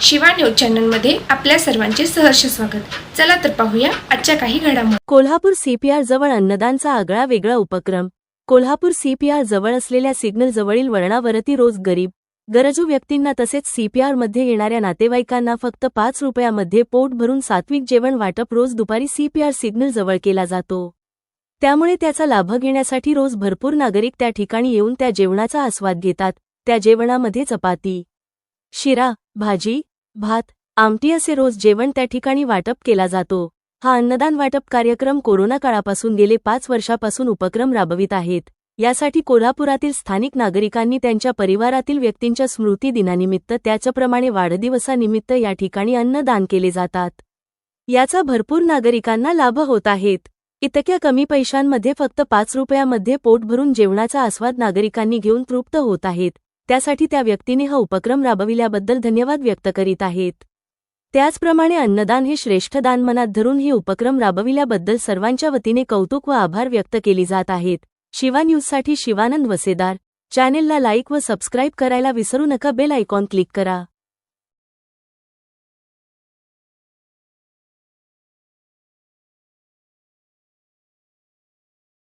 Shiva news चॅनलमध्ये आपल्या सर्वांचे सहर्ष स्वागत. चला तर पाहूया आजच्या काही घडामोडी कोल्हापूर सीपीआर जवळ अन्नदानचा आगळा वेगळा उपक्रम. कोल्हापूर सीपीआर जवळ असलेल्या सिग्नल जवळील वळणावरती रोज गरीब गरजू व्यक्तींना तसेच सीपीआरमध्ये येणाऱ्या नातेवाईकांना फक्त पाच रुपयामध्ये पोट भरून सात्विक जेवण वाटप रोज दुपारी सीपीआर सिग्नल जवळ केला जातो. त्यामुळे त्याचा लाभ घेण्यासाठी रोज भरपूर नागरिक त्या ठिकाणी येऊन त्या जेवणाचा आस्वाद घेतात त्या जेवणामध्ये चपाती शिरा भाजी भात आमटी असे रोज जेवण त्या ठिकाणी वाटप केला जातो. हा अन्नदान वाटप कार्यक्रम कोरोना काळापासून गेले पाच वर्षापासून उपक्रम राबवित आहेत. यासाठी कोल्हापुरातील स्थानिक नागरिकांनी त्यांच्या परिवारातील व्यक्तींच्या स्मृती दिनानिमित्त त्याच्याप्रमाणे वाढदिवसानिमित्त या ठिकाणी अन्नदान केले जातात. याचा भरपूर नागरिकांना लाभ होत आहेत. इतक्या कमी पैशांमध्ये फक्त पाच रुपयामध्ये पोट भरून जेवणाचा आस्वाद नागरिकांनी घेऊन तृप्त होत आहेत. त्यासाठी त्या व्यक्तीने हा उपक्रम राबविल्याबद्दल धन्यवाद व्यक्त करीत आहेत. त्याचप्रमाणे अन्नदान हे श्रेष्ठ दान मनात धरून हे उपक्रम राबविल्याबद्दल सर्वांच्या वतीने कौतुक व आभार व्यक्त केली जात आहेत. शिवा न्यूजसाठी शिवानंद वसेदार. चॅनेलला लाईक व सबस्क्राईब करायला विसरू नका. बेल आयकॉन क्लिक करा.